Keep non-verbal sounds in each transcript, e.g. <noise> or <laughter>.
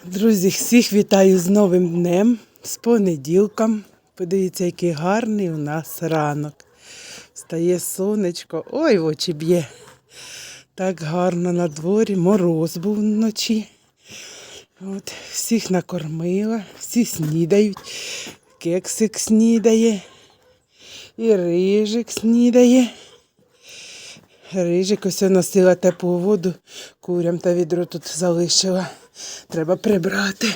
Друзі, всіх вітаю з новим днем, з понеділком. Подивіться, який гарний у нас ранок. Стає сонечко, ой, в очі б'є. Так гарно на дворі, мороз був вночі. От, всіх накормила, всі снідають. Кексик снідає, і рижик снідає. Рижик ось носила теплу воду, курям та відро тут залишила. Треба прибрати.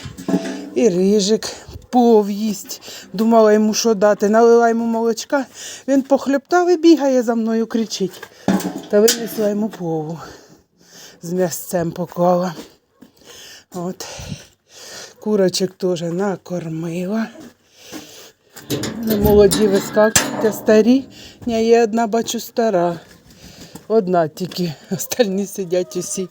І рижик плов їсть. Думала йому, що дати. Налила йому молочка. Він похлептав і бігає за мною, кричить. Та винесла йому плову. З м'ясцем поклала. От. Курочок теж накормила. Молоді вискакують, старі. Ні, є одна, бачу, стара. Одна тільки, остальні сидять усі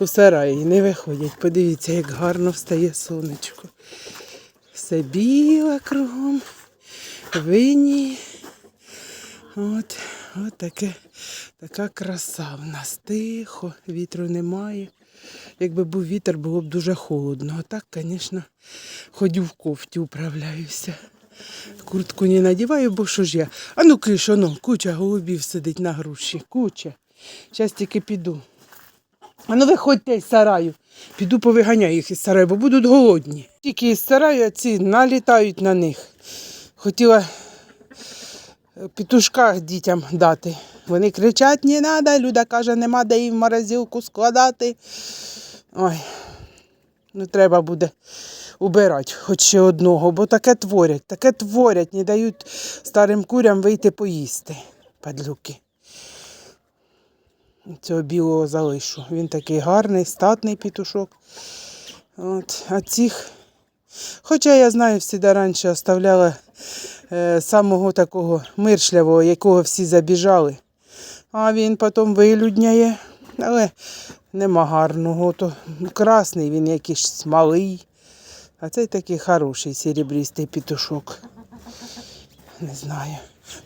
у сараї, не виходять. Подивіться, як гарно встає сонечко. Все біле кругом, вині. От, от таке, така краса в нас. Тихо, вітру немає. Якби був вітер, було б дуже холодно. А так, звісно, ходю в кофті, управляюся. Куртку не надіваю, бо що ж я. А ну киш, ну, куча голубів сидить на груші. Куча. Зараз тільки піду. А ну виходьте із сараю. Піду повиганяю їх із сараю, бо будуть голодні. Тільки із сараю а ці налітають на них. Хотіла е, петушка дітям дати. Вони кричать, не треба, Люда каже, нема де їм морозилку складати. Ой, ну треба буде убирати хоч одного, бо таке творять, таке творять, не дають старим курям вийти поїсти, падлюки. Цього білого залишу. Він такий гарний, статний петушок. От. А цих, хоча я знаю, всі раніше оставляла е, самого такого миршлявого, якого всі забіжали. А він потім вилюдняє, але нема гарного. То красний він якийсь малий. А цей такий хороший серебристий петушок. Не знаю.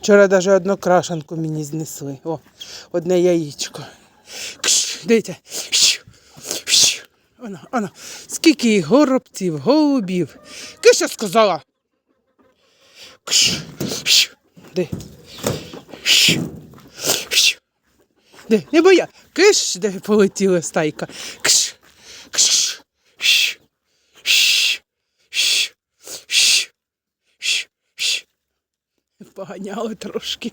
Вчора навіть одну крашанку мені знесли. О, одне яєчко. Кш, дивіться. Оно, оно. Скільки горобців, голубів. Киша сказала. Кш, щ. Де? Щ, щ. Де? Не боя. Киш, де полетіла стайка. Кш, кш, щ. Щ, Поганяли трошки.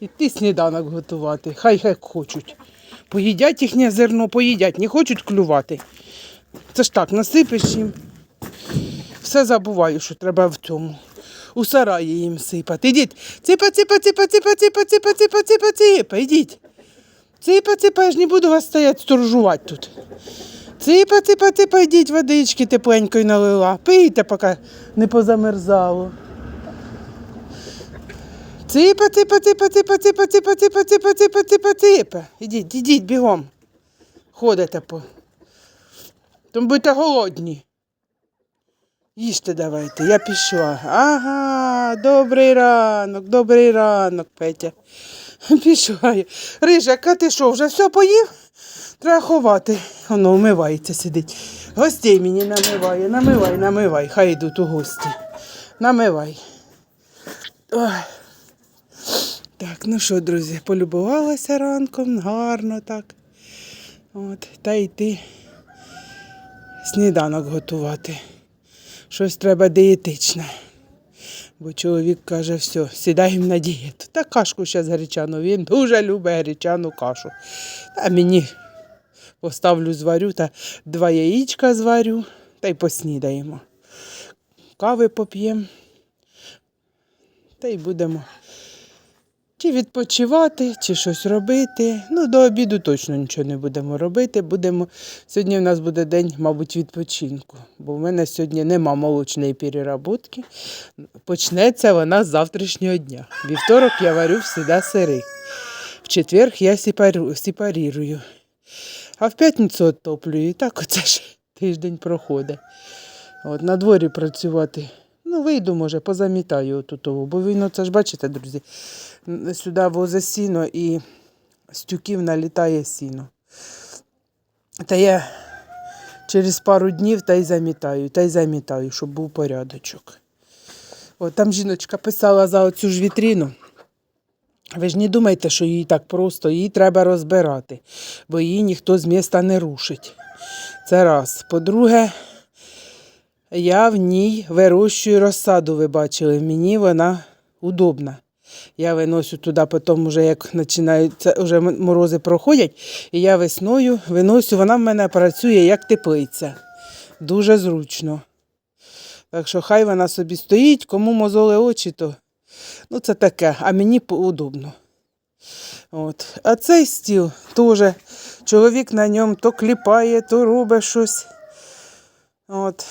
Іти сніданок готувати. Хай хай хочуть. Поїдять їхнє зерно, поїдять, не хочуть клювати. Це ж так, насипиш їм. Все забуваю, що треба в цьому. У сараї їм сипати. Ідіть. Ципа, ципа, ципа, ципа, ципа, ципа, ципа, ципа, ципа. Ідіть. Ципа, ципа, я ж не буду вас стояти сторожувати тут. Ципа, ципа, ципа, йдіть водички тепленької налила. Пийте, поки не позамерзало. Ципа, ципа, ципа, ципа, ципа, ципа, ципа, ципа, ципа, ципа, ципа. Ідіть, ідіть бігом. Ходите по. Тому будете голодні. Їжте давайте, я пішла. Ага, добрий ранок, добрий ранок, Петя. Пішла я. Ти що, вже все поїв? Треба ховати. Воно вмивається, сидить. Гостей мені намиває, намивай, намивай. Хай йдуть у гості. Намивай. Ой. Так, ну що, друзі, полюбувалася ранком, гарно так. От, та йти сніданок готувати. Щось треба дієтичне. Бо чоловік каже, все, сідаємо на дієту. Та кашку зараз гречану. Він дуже любить гречану кашу. Та мені поставлю, зварю та два яєчка зварю та й поснідаємо. Кави поп'ємо. Та й будемо чи відпочивати, чи щось робити. Ну, до обіду точно нічого не будемо робити. Будемо... Сьогодні в нас буде день, мабуть, відпочинку, бо в мене сьогодні нема молочної переработки. Почнеться вона з завтрашнього дня. Вівторок я варю всегда сири. В четвер я сепарю, сепарірую. А в п'ятницю оттоплюю. І так оце ж тиждень проходить. От, на дворі працювати. Ну, вийду, може, позамітаю отутову, бо він, оце ж бачите, друзі, сюди возе сіно і з тюків налітає сіно. Та я через пару днів та й замітаю, та й замітаю, щоб був порядочок. О, там жіночка писала за оцю ж вітріну. Ви ж не думайте, що їй так просто, її треба розбирати, бо її ніхто з міста не рушить. Це раз. По-друге, я в ній вирощую розсаду, ви бачили. Мені вона удобна. Я виносю туди, потім, вже як починаються, вже морози проходять, і я весною виносю, вона в мене працює як теплиця. Дуже зручно. Так що хай вона собі стоїть, кому мозоли очі, то ну це таке, а мені удобно. От. А цей стіл теж чоловік на ньому то кліпає, то робить щось. От.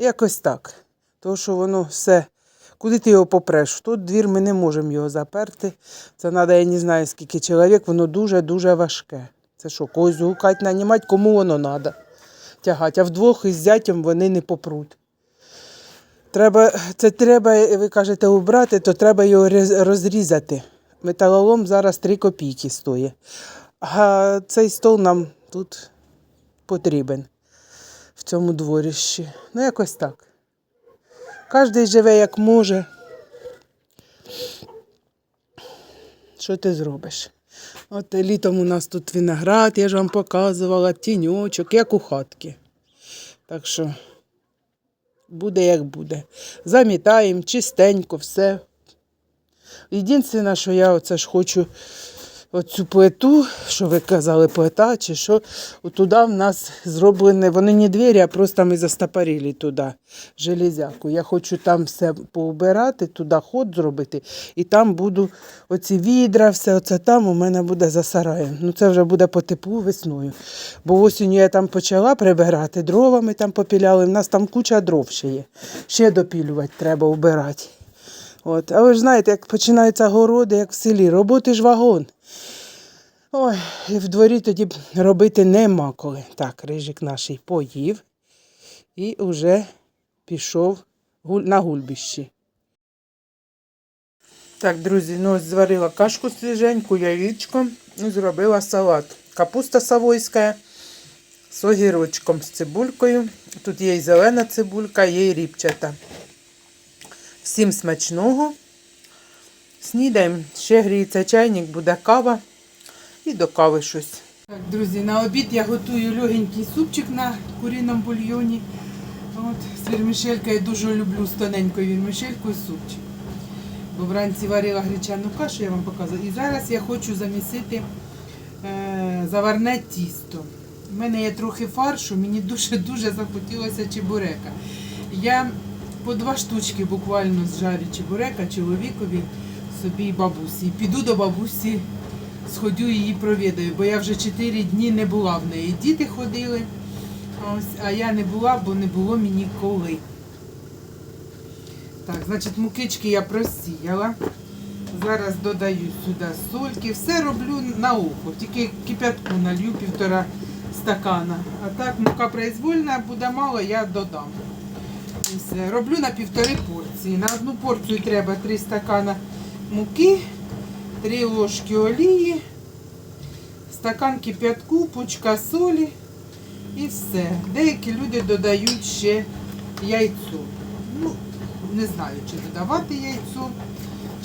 Якось так. То, що воно все. Куди ти його попреш? Тут двір ми не можемо його заперти. Це треба, я не знаю, скільки чоловік, воно дуже-дуже важке. Це що, когось гукати, нанімати, кому воно треба тягати. А вдвох із зятям вони не попруть. Треба, це треба, ви кажете, убрати, то треба його розрізати. Металолом зараз 3 копійки стоїть. А цей стол нам тут потрібен цьому дворищі. Ну, якось так. Кожен живе як може. Що ти зробиш? От літом у нас тут виноград, я ж вам показувала, тіньочок, як у хатки. Так що буде як буде. Замітаємо, чистенько, все. Єдине, що я оце ж хочу оцю плиту, що ви казали, плита, чи що, туди в нас зроблене, вони не двері, а просто ми застопорили туди железяку. Я хочу там все поубирати, туди ход зробити, і там буду оці відра, все оце там у мене буде за сараєм. Ну це вже буде по теплу весною. Бо осінню я там почала прибирати, дровами там попіляли, в нас там куча дров ще є. Ще допілювати треба убирати. От. А ви ж знаєте, як починаються городи, як в селі, роботи ж вагон. Ой, і в дворі тоді робити нема коли. Так, рижик наш поїв і вже пішов на гульбище. Так, друзі, ну ось зварила кашку свіженьку, яєчко і зробила салат. Капуста савойська з огірочком, з цибулькою. Тут є і зелена цибулька, є і ріпчата. Всім смачного. Снідаємо, ще гріється чайник, буде кава і до кави щось. Так, друзі, на обід я готую легенький супчик на куріному бульйоні. От, з вірмішелькою я дуже люблю з тоненькою вірмішелькою супчик. Бо вранці варила гречану кашу, я вам показую. І зараз я хочу замісити е, заварне тісто. У мене є трохи фаршу, мені дуже-дуже захотілося чебурека. Я по два штучки буквально зжарю чебурека чоловікові, собі і бабусі. Піду до бабусі, сходю її провідаю, бо я вже 4 дні не була в неї. Діти ходили, ось, а я не була, бо не було мені коли. Так, значить, мукички я просіяла. Зараз додаю сюди сольки. Все роблю на око, тільки кипятку налью півтора стакана. А так мука произвольна, буде мало, я додам. Все. Роблю на півтори порції. На одну порцію треба 3 стакана муки, 3 ложки олії, стакан кипятку, пучка солі і все. Деякі люди додають ще яйцо. Ну, не знаю, чи додавати яйцо,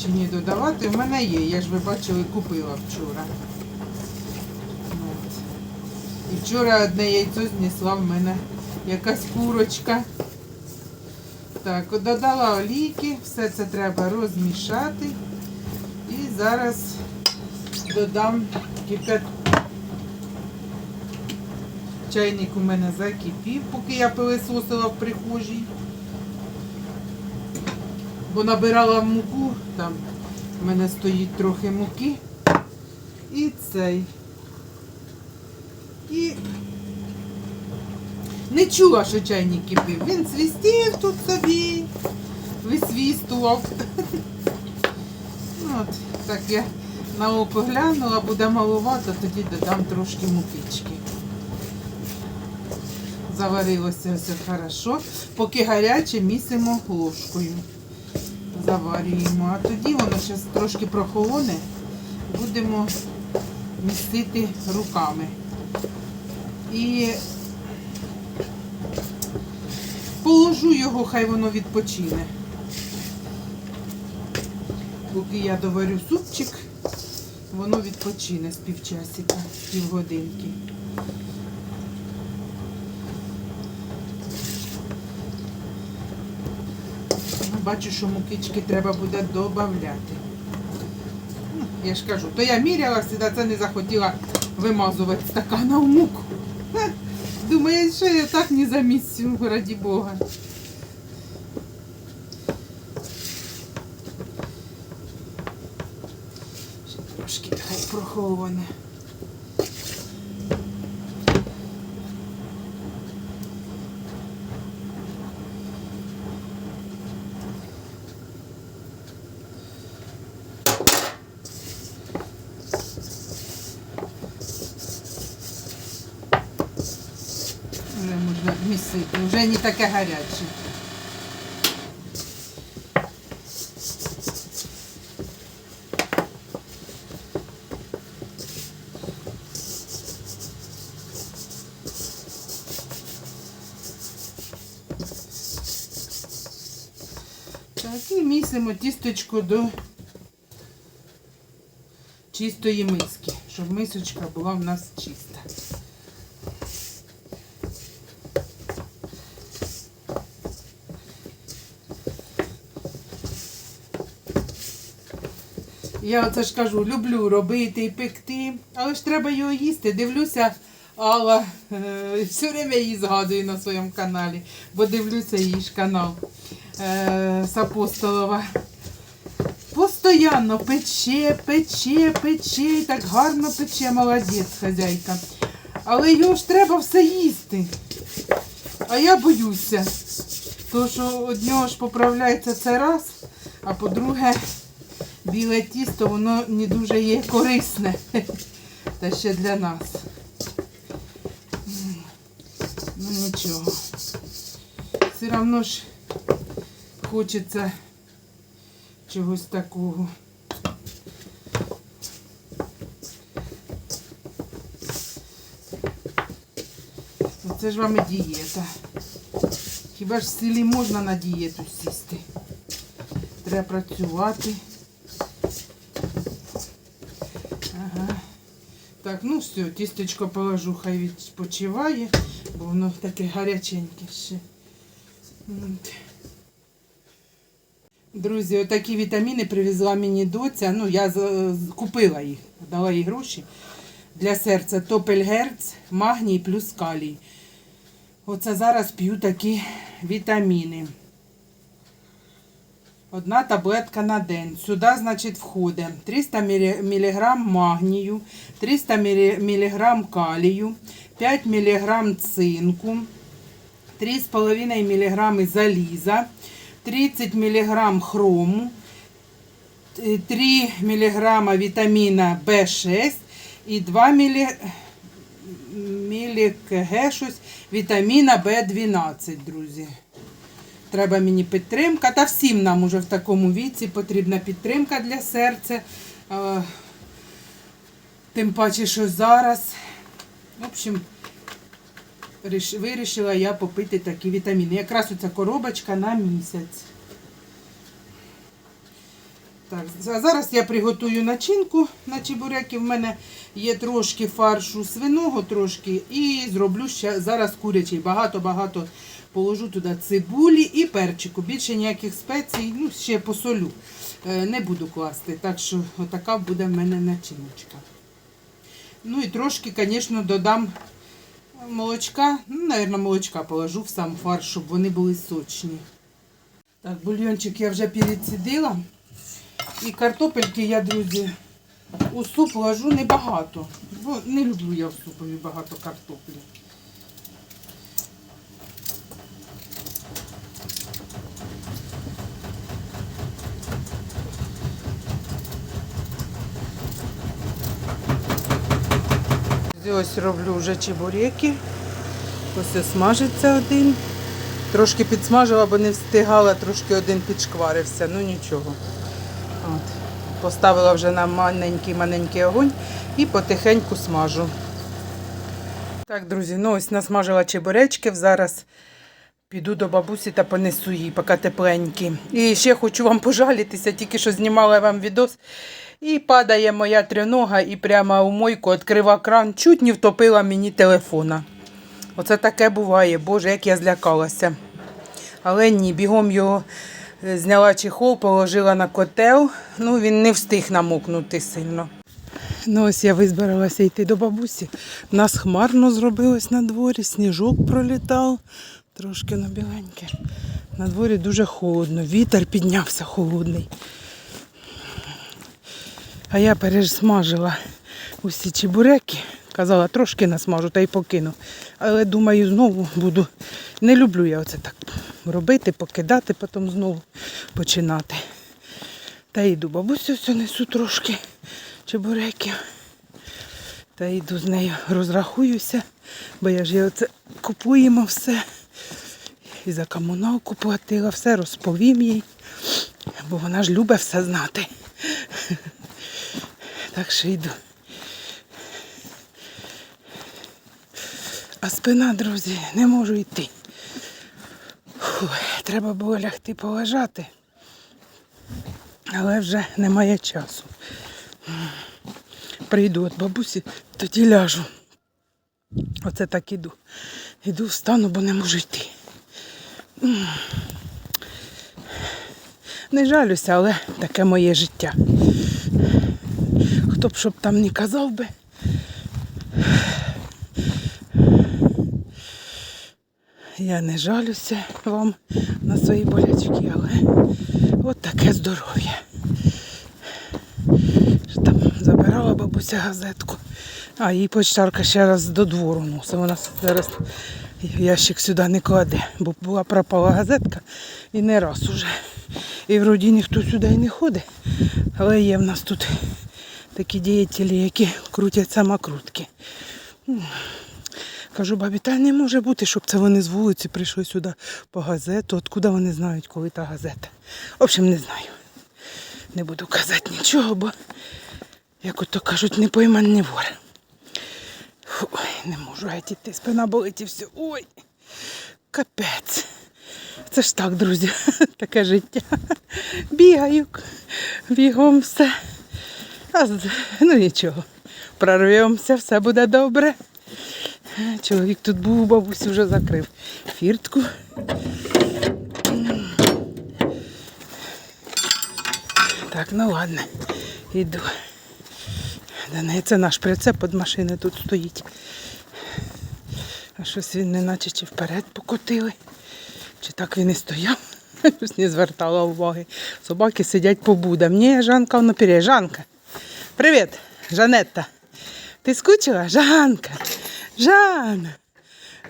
чи не додавати. У мене є, я ж ви бачили, купила вчора. І вчора одне яйцо знесла в мене якась курочка. Так, додала олійки, все це треба розмішати. І зараз додам кипятку. Чайник у мене закипів, поки я пилисосила в прихожій. Бо набирала муку, там в мене стоїть трохи муки. І цей. І не чула, що чайник кипів. Він свістів тут собі, висвістував. <laughs> От, так я на око глянула, буде маловато, тоді додам трошки мукички. Заварилося все хорошо. Поки гаряче місимо ложкою. Заварюємо. А тоді воно зараз трошки прохолоне, будемо містити руками. І Положу його, хай воно відпочине. Поки я доварю супчик, воно відпочине з півчасика, півгодинки. Бачу, що мукички треба буде додати. Я ж кажу, то я мірялася, та це не захотіла вимазувати стакана в муку. Думаю, що я так не замісю, раді Бога. Ще трошки хай проховане. Вже можна не таке гаряче. Так, і місимо тістечко до чистої миски, щоб мисочка була в нас чиста. Я оце ж кажу, люблю робити і пекти, але ж треба його їсти. Дивлюся, Алла е, все время її згадую на своєму каналі, бо дивлюся її ж канал е, з Апостолова. Постоянно пече, пече, пече, і так гарно пече, молодець хазяйка. Але його ж треба все їсти. А я боюся, тому що від нього ж поправляється це раз, а по-друге, біле тісто, воно не дуже є корисне. Та ще для нас. Ну нічого. Все одно ж хочеться чогось такого. Це ж вам і дієта. Хіба ж в селі можна на дієту сісти? Треба працювати. Так, ну все, тістечко положу, хай відпочиває, бо воно таке гаряченьке ще. Друзі, отакі вітаміни привезла мені доця. Ну, я купила їх, дала їй гроші для серця. Топельгерц, магній плюс калій. Оце зараз п'ю такі вітаміни. Одна таблетка на день. Сюди, значить, входить 300 мг магнію, 300 мг калію, 5 мг цинку, 3,5 мг заліза, 30 мг хрому, 3 мг вітаміна В6 і 2 мг щось вітаміна В12, друзі. Треба мені підтримка. Та всім нам уже в такому віці потрібна підтримка для серця. Е, Тим паче, що зараз. В общем, вирішила я попити такі вітаміни. Якраз оця коробочка на місяць. Так, за- зараз я приготую начинку на чебуреки. В мене є трошки фаршу свиного, трошки, і зроблю ще зараз курячий. Багато-багато положу туди цибулі і перчику. Більше ніяких спецій, ну, ще посолю. Е, Не буду класти. Так що отака буде в мене начиночка. Ну і трошки, звісно, додам молочка. Ну, мабуть, молочка положу в сам фарш, щоб вони були сочні. Так, бульйончик я вже перецідила. І картопельки я, друзі, у суп ложу небагато. Бо не люблю я в супові багато картоплі. Ось роблю вже чебуреки. Ось смажиться один. Трошки підсмажила, бо не встигала, трошки один підшкварився, ну нічого. От. Поставила вже на маленький-маленький огонь і потихеньку смажу. Так, друзі, ну ось насмажила чебуречків. Зараз Піду до бабусі та понесу їй, поки тепленькі. І ще хочу вам пожалітися, тільки що знімала вам відос. І падає моя тринога і прямо у мойку відкрива кран, чуть не втопила мені телефона. Оце таке буває, боже, як я злякалася. Але ні, бігом його е, зняла чехол, положила на котел. Ну, він не встиг намокнути сильно. Ну, ось я визбиралася йти до бабусі. У нас хмарно зробилось на дворі, сніжок пролітав, трошки на біленьке. На дворі дуже холодно, вітер піднявся холодний. А я пересмажила усі чебуреки. Казала, трошки насмажу та й покину. Але думаю, знову буду. Не люблю я оце так робити, покидати, потім знову починати. Та йду бабусю все несу трошки чебуреків. Та йду з нею розрахуюся, бо я ж їй оце купуємо все. І за комуналку платила, все розповім їй, бо вона ж любить все знати. Так що йду. А спина, друзі, не можу йти. Фу, треба було лягти полежати, але вже немає часу. Прийду від бабусі, тоді ляжу. Оце так іду. Іду, встану, бо не можу йти. Не жалюся, але таке моє життя. Хто б щоб там не казав би. Я не жалюся вам на свої болячки, але от таке здоров'я. Там забирала бабуся газетку, а її почтарка ще раз до двору носить. Вона зараз ящик сюди не кладе, бо була пропала газетка і не раз уже. І вроді ніхто сюди і не ходить, але є в нас тут такі діятелі, які крутять самокрутки. Кажу, бабі, та не може бути, щоб це вони з вулиці прийшли сюди по газету. Откуда вони знають, коли та газета? В общем, не знаю. Не буду казати нічого, бо, як ото кажуть, не пойман не вор. Ой, не можу геть іти, спина болить і все. Ой, капець. Це ж так, друзі, <laughs> таке життя. Бігаю, бігом все. А, ну нічого, прорвемося, все буде добре. Чоловік тут був, у бабусі вже закрив фіртку. Так, ну ладно, іду. До неї це наш прицеп від машини тут стоїть. А щось він не наче чи вперед покотили, чи так він і стояв. <laughs> Щось не звертала уваги. Собаки сидять по будам. Ні, Жанка наперед. Жанка. Привіт, Жанетта. Ти скучила? Жанка. Жана.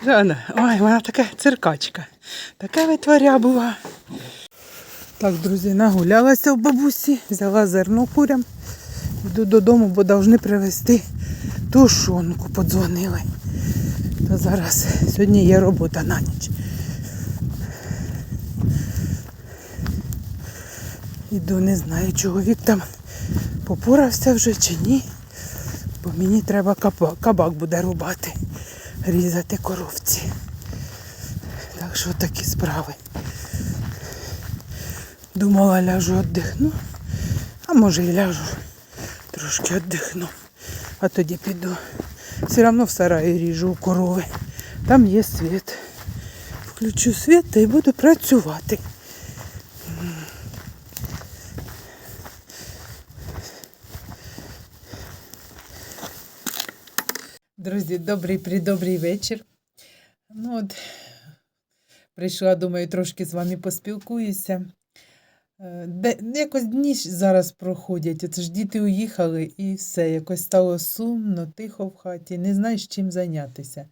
Жана. Ой, вона така циркачка. Така витворя була. Так, друзі, нагулялася в бабусі, взяла зерно курям. Йду додому, бо повинні привезти тушонку, подзвонили. То зараз сьогодні є робота на ніч. Іду, не знаю, чоловік там попорався вже чи ні. Бо мені треба кабак, кабак буде рубати, різати коровці. Так що такі справи. Думала, ляжу віддихну, а може і ляжу, трошки віддихну, а тоді піду. Все одно в сараї ріжу у корови. Там є світ. Включу світ та й буду працювати. Друзі, добрий придобрий вечір. Ну от, прийшла, думаю, трошки з вами поспілкуюся. Е, Де, якось дні зараз проходять, оце ж діти уїхали і все, якось стало сумно, тихо в хаті, не знаєш чим зайнятися.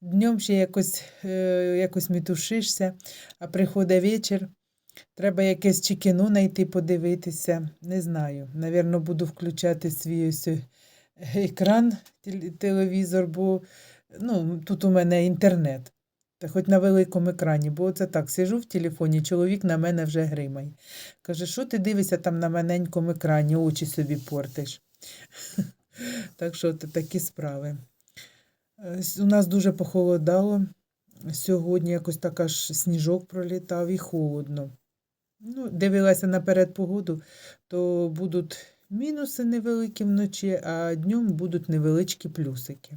Днем ще якось, е, якось мітушишся, а приходить вечір, треба якесь чи кіно знайти, подивитися. Не знаю. Навірно, буду включати свій ось екран, телевізор, бо ну, тут у мене інтернет. Та хоч на великому екрані, бо це так, сижу в телефоні, чоловік на мене вже гримає. Каже, що ти дивишся там на маленькому екрані, очі собі портиш. <laughs> Так що такі справи. У нас дуже похолодало. Сьогодні якось така ж сніжок пролітав і холодно. Ну, дивилася наперед погоду, то будуть мінуси невеликі вночі, а днем будуть невеличкі плюсики.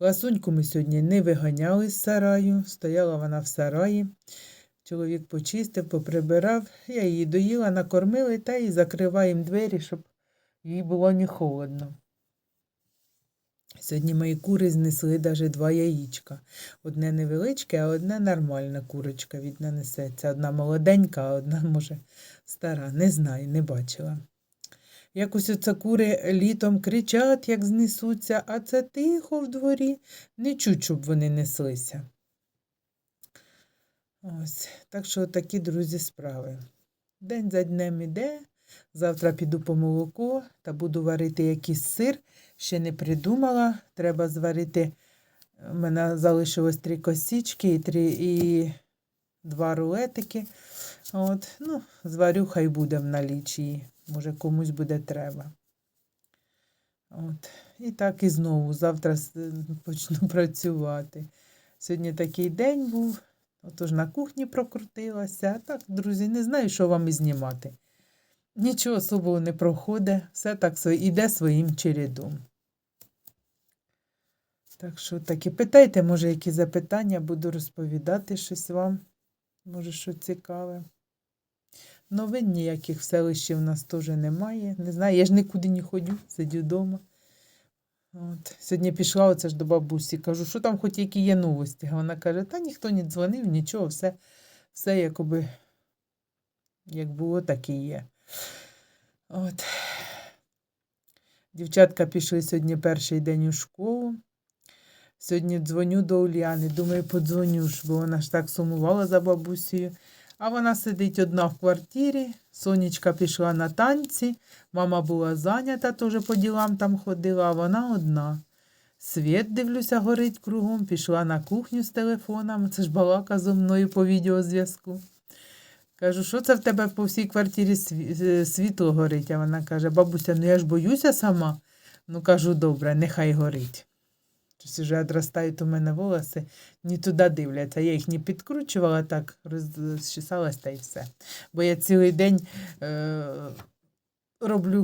Ласуньку ми сьогодні не виганяли з сараю, стояла вона в сараї. Чоловік почистив, поприбирав, я її доїла, накормила та й закриваємо двері, щоб їй було не холодно. Сьогодні мої кури знесли навіть два яєчка. Одне невеличке, а одне нормальна курочка від нанесеться. Одна молоденька, а одна, може, стара. Не знаю, не бачила. Якось оце кури літом кричать, як знесуться, а це тихо в дворі, не чуть, щоб вони неслися. Ось, так що такі, друзі, справи. День за днем іде. Завтра піду по молоко та буду варити якийсь сир. Ще не придумала. Треба зварити. У мене залишилось три косічки і, три, і два рулетики. От, ну, зварю, хай буде в налічі. Може, комусь буде треба. От. І так і знову. Завтра почну <laughs> працювати. Сьогодні такий день був. Отож на кухні прокрутилася. А так, друзі, не знаю, що вам і знімати. Нічого особого не проходить, все так іде своїм чередом. Так що таки питайте, може, які запитання, буду розповідати щось вам. Може, що цікаве. Новин ніяких в селищі в нас теж немає. Не знаю, я ж нікуди не ходжу, сидю вдома. От. Сьогодні пішла оце ж до бабусі, кажу, що там хоч які є новості. А вона каже, та ніхто не дзвонив, нічого, все, все якоби як було, так і є. От. Дівчатка пішли сьогодні перший день у школу. Сьогодні дзвоню до Уляни, думаю, подзвоню ж, бо вона ж так сумувала за бабусею. А вона сидить одна в квартирі. Сонечка пішла на танці, мама була зайнята, теж по ділам там ходила, а вона одна. Світ, дивлюся, горить кругом, пішла на кухню з телефоном. Це ж балака зо мною по відеозв'язку. Кажу, що це в тебе по всій квартирі е, світло горить? А вона каже, бабуся, ну я ж боюся сама. Ну кажу, добре, нехай горить. Щось вже одростають у мене волоси, ні туди дивляться. Я їх не підкручувала, так розчесалась та й все. Бо я цілий день е, роблю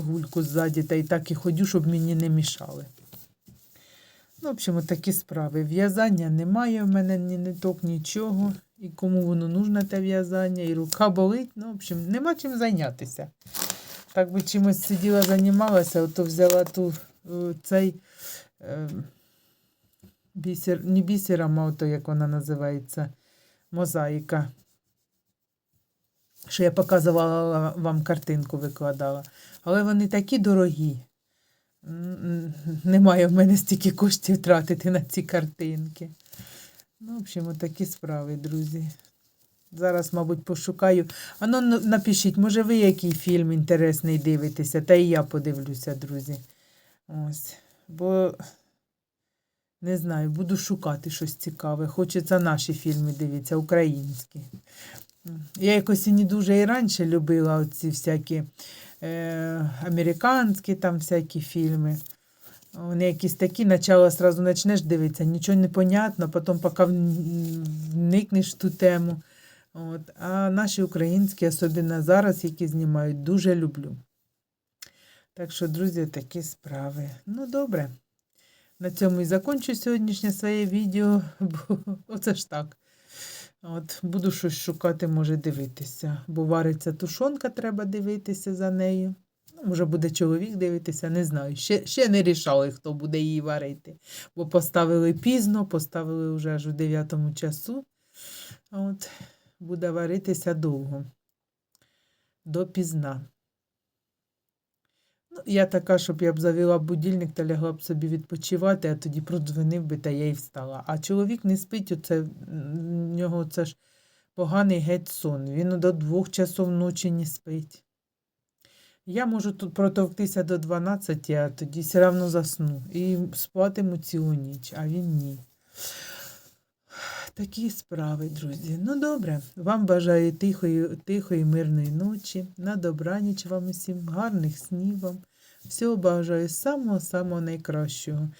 гульку ззаді та й так і ходю, щоб мені не мішали. Ну, в общем, такі справи. В'язання немає в мене ні ниток, нічого. І кому воно нужне те в'язання, і рука болить. Ну, в общем, нема чим зайнятися. Так би чимось сиділа, займалася, ото взяла ту е, цей бісер, не бісером, а ото, як вона називається, мозаїка. Що я показувала вам картинку, викладала. Але вони такі дорогі. Немає в мене стільки коштів тратити на ці картинки. Ну, в общем, от такі справи, друзі. Зараз, мабуть, пошукаю. А ну ну, напишіть, може ви який фільм інтересний дивитеся, та і я подивлюся, друзі. Ось. Бо не знаю, буду шукати щось цікаве. Хочеться наші фільми дивитися, українські. Я якось і не дуже і раніше любила оці всякі е, американські там всякі фільми. Вони якісь такі, начало сразу почнеш дивитися, нічого не понятно, потім поки вникнеш в ту тему. От. А наші українські, особливо зараз, які знімають, дуже люблю. Так що, друзі, такі справи. Ну, добре. На цьому і закончу сьогоднішнє своє відео, <laughs> бо оце ж так. От, буду щось шукати, може дивитися. Бо вариться тушонка, треба дивитися за нею. Ну, може, буде чоловік дивитися, не знаю. Ще, ще не рішали, хто буде її варити. Бо поставили пізно, поставили вже аж у 9 часу. От, буде варитися довго. До пізна. Ну, я така, щоб я б завела будильник та лягла б собі відпочивати, а тоді продзвонив би та я й встала. А чоловік не спить, оце, в нього це ж поганий геть сон. Він до двох часов ночі не спить. Я можу тут протовктися до 12, а тоді все одно засну. І спатиму цілу ніч, а він ні. Такі справи, друзі. Ну добре, вам бажаю тихої, тихої, мирної ночі. На добраніч вам усім, гарних снів вам. Всього бажаю самого-самого найкращого.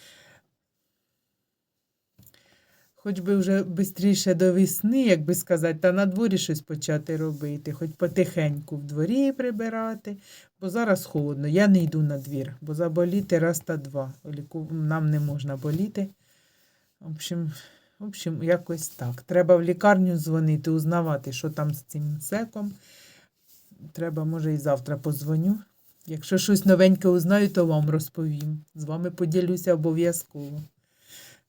Хоч би вже швидше до весни, як би сказати, та на дворі щось почати робити, хоч потихеньку в дворі прибирати, бо зараз холодно. Я не йду на двір, бо заболіти раз та два. Нам не можна боліти. В общем, в общем, якось так. Треба в лікарню дзвонити, узнавати, що там з цим секом. Треба, може, і завтра позвоню. Якщо щось новеньке узнаю, то вам розповім. З вами поділюся обов'язково.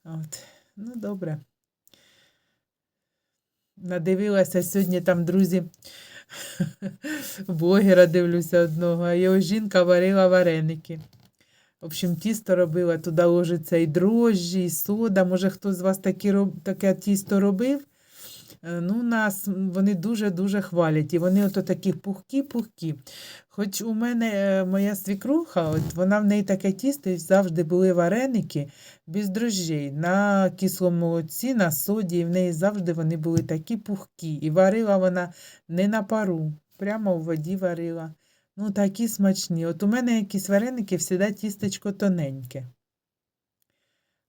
От. Ну, добре. Надивилася сьогодні там, друзі, <laughs> блогера дивлюся одного, а його жінка варила вареники. В общем, тісто робила, туди ложиться і дрожжі, і сода. Може, хто з вас такі, таке тісто робив? Е, Ну, нас вони дуже-дуже хвалять. І вони ото такі пухкі-пухкі. Хоч у мене е, моя свікруха, от вона в неї таке тісто, і завжди були вареники без дрожжей, на кислому молоці, на соді, і в неї завжди вони були такі пухкі. І варила вона не на пару, прямо в воді варила. Ну, такі смачні. От у мене якісь вареники завжди тістечко тоненьке.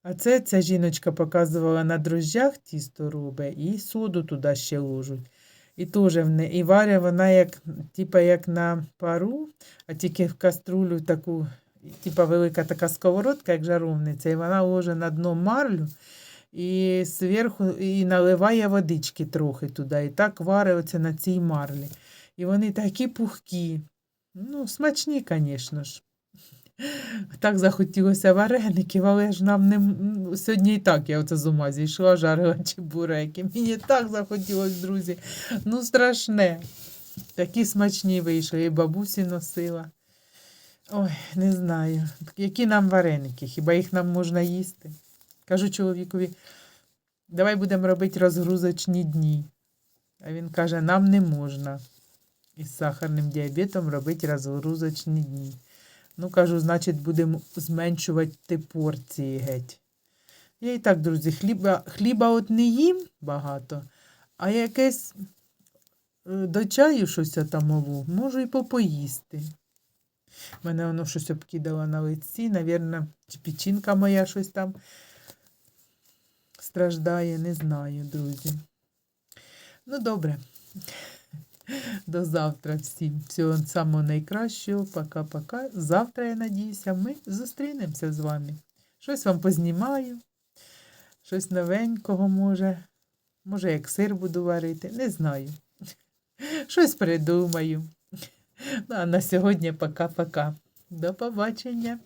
А це ця жіночка показувала на дрожжах тісто робить і соду туди ще ложуть. І теж в не, і варя вона як, типа, як на пару, а тільки в каструлю таку, типа велика така сковородка, як жаровниця, і вона ложе на дно марлю і зверху і наливає водички трохи туди. І так варить оце на цій марлі. І вони такі пухкі. Ну, смачні, звісно ж. Так захотілося вареників, але ж нам не сьогодні і так я оце з ума зійшла, жарила чебуреки. Мені так захотілося, друзі. Ну, страшне. Такі смачні вийшли, і бабусі носила. Ой, не знаю. Які нам вареники? Хіба їх нам можна їсти? Кажу чоловікові, давай будемо робити розгрузочні дні. А він каже, нам не можна із сахарним діабетом робити розгрузочні дні. Ну, кажу, значить, будемо зменшувати порції геть. Я і так, друзі, хліба, хліба от не їм багато, а якесь е, до чаю щось тамову, можу і попоїсти. Мене воно щось обкидало на лиці, навірно, чи печінка моя щось там страждає, не знаю, друзі. Ну, добре. <laughs> До завтра всім. Всього самого найкращого. Пока-пока. Завтра, я надіюся, ми зустрінемося з вами. Щось вам познімаю, щось новенького може. Може, як сир буду варити, не знаю. <laughs> Щось придумаю. <laughs> Ну, а на сьогодні пока-пока. До побачення.